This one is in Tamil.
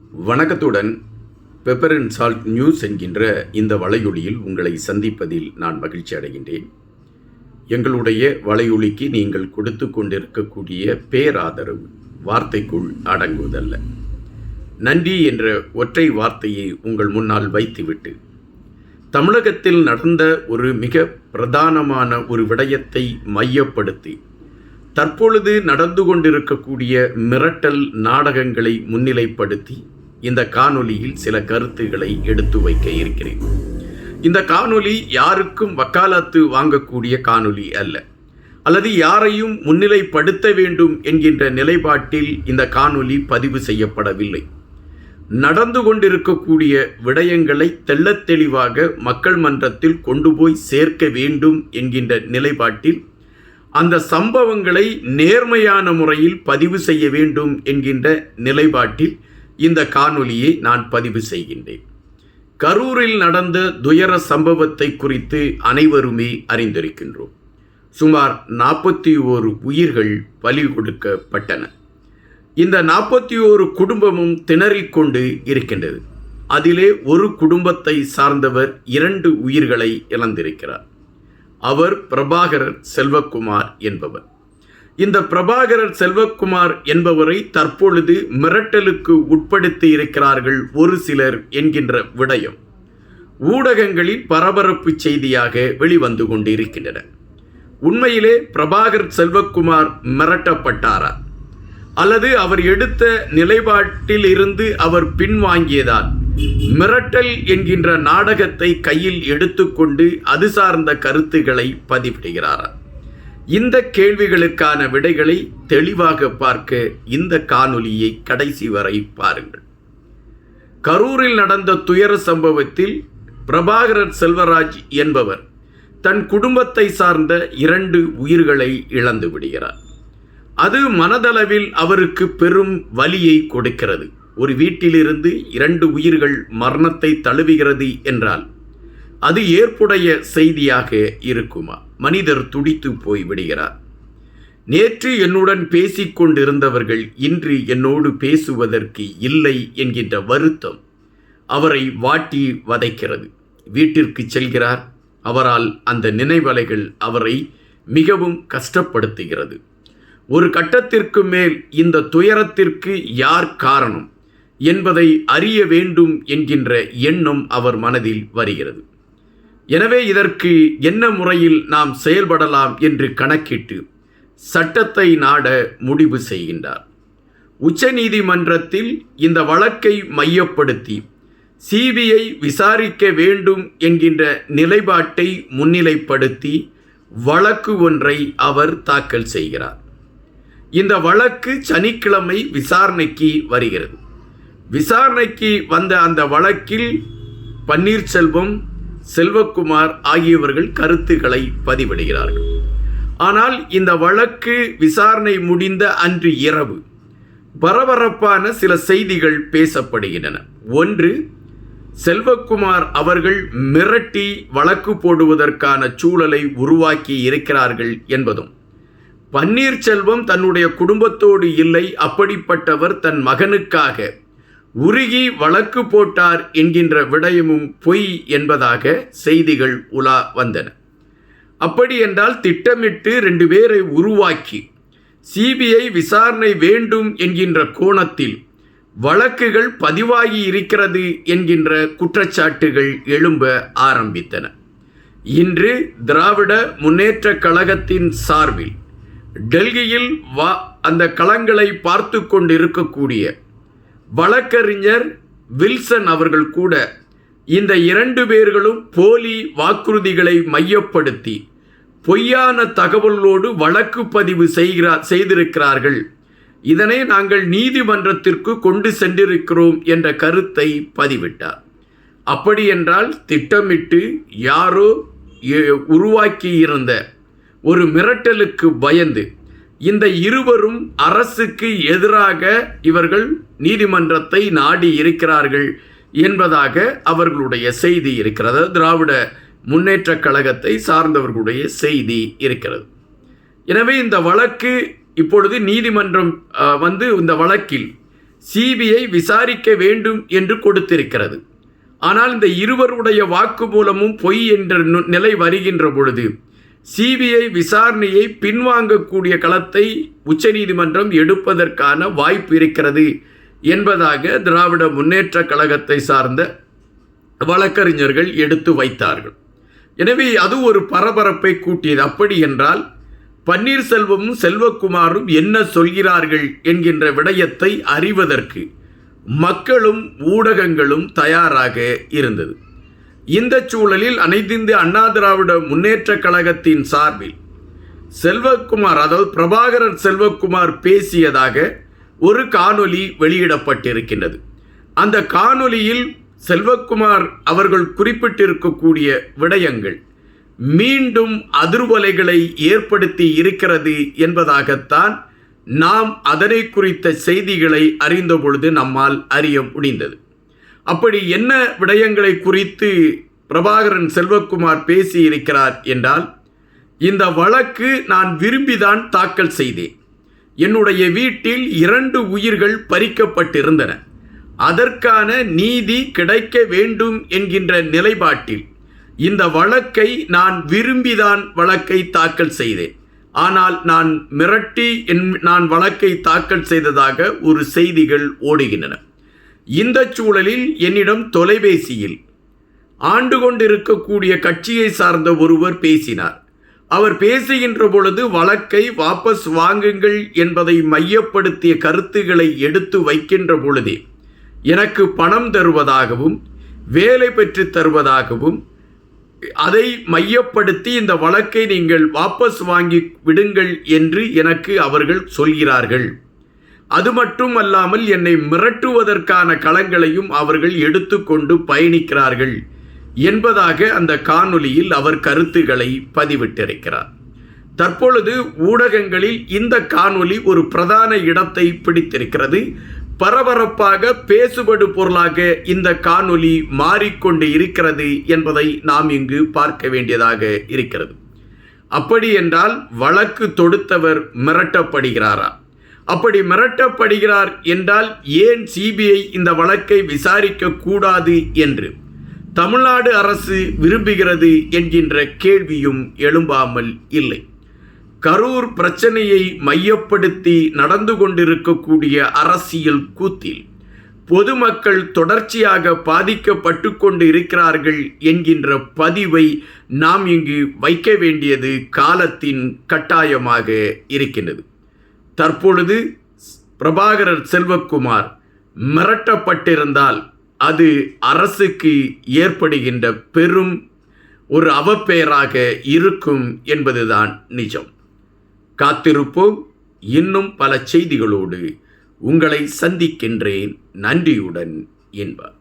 வணக்கத்துடன் பெப்பர் அண்ட் சால்ட் நியூஸ் என்கின்ற இந்த வலையொலியில் உங்களை சந்திப்பதில் நான் மகிழ்ச்சி அடைகின்றேன். எங்களுடைய வலையொலிக்கு நீங்கள் கொடுத்து கொண்டிருக்கக்கூடிய பேராதரவு வார்த்தைக்குள் அடங்குவதல்ல. நன்றி என்ற ஒற்றை வார்த்தையை உங்கள் முன்னால் வைத்துவிட்டு தமிழகத்தில் நடந்த ஒரு மிக பிரதானமான ஒரு விடயத்தை மையப்படுத்தி தற்பொழுது நடந்து கொண்டிருக்கக்கூடிய மிரட்டல் நாடகங்களை முன்னிலைப்படுத்தி இந்த காணொலியில் சில கருத்துக்களை எடுத்து வைக்க இருக்கிறேன். இந்த காணொலி யாருக்கும் வக்காலத்து வாங்கக்கூடிய காணொலி அல்ல. அல்லது யாரையும் முன்னிலைப்படுத்த வேண்டும் என்கின்ற நிலைப்பாட்டில் இந்த காணொலி பதிவு செய்யப்படவில்லை. நடந்து கொண்டிருக்கக்கூடிய விடயங்களை தெள்ளத் தெளிவாக மக்கள் மன்றத்தில் கொண்டு போய் சேர்க்க வேண்டும் என்கின்ற நிலைப்பாட்டில் அந்த சம்பவங்களை நேர்மையான முறையில் பதிவு செய்ய வேண்டும் என்கின்ற நிலைப்பாட்டில் இந்த காணொலியை நான் பதிவு செய்கின்றேன். கரூரில் நடந்த துயர சம்பவத்தை குறித்து அனைவருமே அறிந்திருக்கின்றோம். சுமார் நாற்பத்தி ஓரு உயிர்கள் பலி கொடுக்கப்பட்டன. இந்த நாற்பத்தி ஓரு குடும்பமும் திணறிக்கொண்டு இருக்கின்றது. அதிலே ஒரு குடும்பத்தை சார்ந்தவர் இரண்டு உயிர்களை இழந்திருக்கிறார். அவர் பிரபாகரர் செல்வக்குமார் என்பவர். இந்த பிரபாகரர் செல்வக்குமார் என்பவரை தற்பொழுது மிரட்டலுக்கு உட்படுத்தி இருக்கிறார்கள் ஒரு சிலர் என்கின்ற விடயம். ஊடகங்களில் பரபரப்பு செய்தியாக வெளிவந்து கொண்டிருக்கின்றன. உண்மையிலே பிரபாகர் செல்வக்குமார் மிரட்டப்பட்டாரா? அல்லது அவர் எடுத்த நிலைப்பாட்டில் இருந்து அவர் பின்வாங்கியதால் மிரட்டல் என்கின்ற நாடகத்தை கையில் எடுத்துக்கொண்டு அது சார்ந்த கருத்துக்களை பதிவிடுகிறாரா. இந்த கேள்விகளுக்கான விடைகளை தெளிவாக பார்க்க இந்த காணொலியை கடைசி வரை பாருங்கள். கரூரில் நடந்த துயர சம்பவத்தில் பிரபாகரன் செல்வராஜ் என்பவர் தன் குடும்பத்தை சார்ந்த இரண்டு உயிர்களை இழந்து விடுகிறார். அது மனதளவில் அவருக்கு பெரும் வலியை கொடுக்கிறது. ஒரு வீட்டிலிருந்து இரண்டு உயிர்கள் மரணத்தை தழுவுகிறது என்றால் அது ஏற்புடைய செய்தியாக இருக்குமா? மனிதர் துடித்து போய் விடுகிறார். நேற்று என்னுடன் பேசிக் கொண்டிருந்தவர்கள் இன்று என்னோடு பேசுவதற்கு இல்லை என்கின்ற வருத்தம் அவரை வாட்டி வதைக்கிறது. வீட்டிற்கு செல்கிறார். அவரால் அந்த நினைவலைகள் அவரை மிகவும் கஷ்டப்படுத்துகிறது. ஒரு கட்டத்திற்கு மேல் இந்த துயரத்திற்கு யார் காரணம்? என்பதை அறிய வேண்டும் என்கின்ற எண்ணம் அவர் மனதில் வருகிறது. எனவே இதற்கு என்ன முறையில் நாம் செயல்படலாம் என்று கணக்கிட்டு சட்டத்தை நாட முடிவு செய்கின்றார். உச்சநீதிமன்றத்தில் இந்த வழக்கை மையப்படுத்தி சிபிஐ விசாரிக்க வேண்டும் என்கின்ற நிலைப்பாட்டை முன்னிலைப்படுத்தி வழக்கு ஒன்றை அவர் தாக்கல் செய்கிறார். இந்த வழக்கு சனிக்கிழமை விசாரணைக்கு வருகிறது. விசாரணைக்கு வந்த அந்த வழக்கில் பன்னீர்செல்வம் செல்வகுமார் ஆகியவர்கள் கருத்துக்களை பதிவிடுகிறார்கள். ஆனால் இந்த வழக்கு விசாரணை முடிந்த அன்று இரவு பரபரப்பான சில செய்திகள் பேசப்படுகின்றன. ஒன்று செல்வகுமார் அவர்கள் மிரட்டி வழக்கு போடுவதற்கான சூழலை உருவாக்கி இருக்கிறார்கள் என்பதும் பன்னீர்செல்வம் தன்னுடைய குடும்பத்தோடு இல்லை அப்படிப்பட்டவர் தன் மகனுக்காக உருகி வழக்கு போட்டார் என்கின்ற விடயமும் பொய் என்பதாக செய்திகள் உலா வந்தன. அப்படி என்றால் திட்டமிட்டு ரெண்டு பேரை உருவாக்கி சிபிஐ விசாரணை வேண்டும் என்கின்ற கோணத்தில் வழக்குகள் பதிவாகி இருக்கிறது என்கின்ற குற்றச்சாட்டுகள் எழும்ப ஆரம்பித்தன. இன்று திராவிட முன்னேற்ற கழகத்தின் சார்பில் டெல்லியில் வா அந்த களங்களை பார்த்து கொண்டிருக்கக்கூடிய வழக்கறிஞர் வில்சன் அவர்கள் கூட இந்த இரண்டு பேர்களும் போலி வாக்குறுதிகளை மையப்படுத்தி பொய்யான தகவலோடு வழக்கு பதிவு செய்கிறார் செய்திருக்கிறார்கள். இதனை நாங்கள் நீதிமன்றத்திற்கு கொண்டு சென்றிருக்கிறோம் என்ற கருத்தை பதிவிட்டார். அப்படி என்றால் திட்டமிட்டு யாரோ உருவாக்கியிருந்த ஒரு மிரட்டலுக்கு பயந்து இந்த இருவரும் அரசுக்கு எதிராக இவர்கள் நீதிமன்றத்தை நாடி இருக்கிறார்கள் என்பதாக அவர்களுடைய செய்தி இருக்கிறது. திராவிட முன்னேற்ற கழகத்தை சார்ந்தவர்களுடைய செய்தி இருக்கிறது. எனவே இந்த வழக்கு இப்பொழுது நீதிமன்றம் வந்து இந்த வழக்கில் சிபிஐ விசாரிக்க வேண்டும் என்று கொடுத்திருக்கிறது. ஆனால் இந்த இருவருடைய வாக்குமூலமும் பொய் என்ற நிலை வருகின்ற பொழுது சிபிஐ விசாரணையை பின்வாங்கக்கூடிய களத்தை உச்சநீதிமன்றம் எடுப்பதற்கான வாய்ப்பு இருக்கிறது என்பதாக திராவிட முன்னேற்ற கழகத்தை சார்ந்த வழக்கறிஞர்கள் எடுத்து வைத்தார்கள். எனவே அது ஒரு பரபரப்பை கூட்டியது. அப்படி என்றால் பன்னீர்செல்வமும் செல்வக்குமாரும் என்ன சொல்கிறார்கள் என்கின்ற விடயத்தை அறிவதற்கு மக்களும் ஊடகங்களும் தயாராக இருந்தது. இந்த சூழலில் அனைத்திந்திய அண்ணா திராவிட முன்னேற்ற கழகத்தின் சார்பில் செல்வகுமார் அதாவது பிரபாகரன் செல்வகுமார் பேசியதாக ஒரு காணொலி வெளியிடப்பட்டிருக்கின்றது. அந்த காணொலியில் செல்வகுமார் அவர்கள் குறிப்பிட்டிருக்கக்கூடிய விடயங்கள் மீண்டும் அதிர்வலைகளை ஏற்படுத்தி இருக்கிறது என்பதாகத்தான் நாம் அதனை குறித்த செய்திகளை அறிந்த பொழுது நம்மால் அறிய முடிந்தது. அப்படி என்ன விடயங்களை குறித்து பிரபாகரன் செல்வகுமார் பேசியிருக்கிறார் என்றால் இந்த வழக்கு நான் விரும்பிதான் தாக்கல் செய்தேன். என்னுடைய வீட்டில் இரண்டு உயிர்கள் பறிக்கப்பட்டிருந்தன. அதற்கான நீதி கிடைக்க வேண்டும் என்கின்ற நிலைப்பாட்டில் இந்த வழக்கை நான் விரும்பிதான் வழக்கை தாக்கல் செய்தேன். ஆனால் நான் மிரட்டி என் நான் வழக்கை தாக்கல் செய்ததாக ஒரு செய்திகள் ஓடுகின்றன. இந்த சூழலில் என்னிடம் தொலைபேசியில் ஆண்டு கொண்டிருக்கக்கூடிய கட்சியை சார்ந்த ஒருவர் பேசினார். அவர் பேசுகின்ற பொழுது வழக்கை வாபஸ் வாங்குங்கள் என்பதை மையப்படுத்திய கருத்துக்களை எடுத்து வைக்கின்ற பொழுதே எனக்கு பணம் தருவதாகவும் வேலை பெற்று தருவதாகவும் அதை மையப்படுத்தி இந்த வழக்கை நீங்கள் வாபஸ் வாங்கி விடுங்கள் என்று எனக்கு அவர்கள் சொல்கிறார்கள். அது மட்டும் அல்லாமல் என்னை மிரட்டுவதற்கான களங்களையும் அவர்கள் எடுத்துக்கொண்டு பயணிக்கிறார்கள் என்பதாக அந்த காணொலியில் அவர் கருத்துக்களை பதிவிட்டிருக்கிறார். தற்பொழுது ஊடகங்களில் இந்த காணொலி ஒரு பிரதான இடத்தை பிடித்திருக்கிறது. பரபரப்பாக பேசுபடு பொருளாக இந்த காணொலி மாறிக்கொண்டு இருக்கிறது என்பதை நாம் இங்கு பார்க்க வேண்டியதாக இருக்கிறது. அப்படி என்றால் வழக்கு தொடுத்தவர் மிரட்டப்படுகிறாரா? அப்படி மிரட்டப்படுகிறார் என்றால் ஏன் சிபிஐ இந்த வழக்கை விசாரிக்க கூடாது என்று? தமிழ்நாடு அரசு விரும்புகிறது என்கின்ற கேள்வியும் எழும்பாமல் இல்லை. கரூர் பிரச்சனையை மையப்படுத்தி நடந்து கொண்டிருக்கக்கூடிய அரசியல் கூத்தில் பொதுமக்கள் தொடர்ச்சியாக பாதிக்கப்பட்டு கொண்டு இருக்கிறார்கள் என்கின்ற பதிவை நாம் இங்கு வைக்க வேண்டியது காலத்தின் கட்டாயமாக இருக்கின்றது. தற்பொழுது பிரபாகரர் செல்வக்குமார் மிரட்டப்பட்டிருந்தால் அது அரசுக்கு ஏற்படுகின்ற பெரும் ஒரு அவப்பெயராக இருக்கும் என்பதுதான் நிஜம். காத்திருப்போம். இன்னும் பல செய்திகளோடு உங்களை சந்திக்கின்றேன். நன்றியுடன் என்பார்.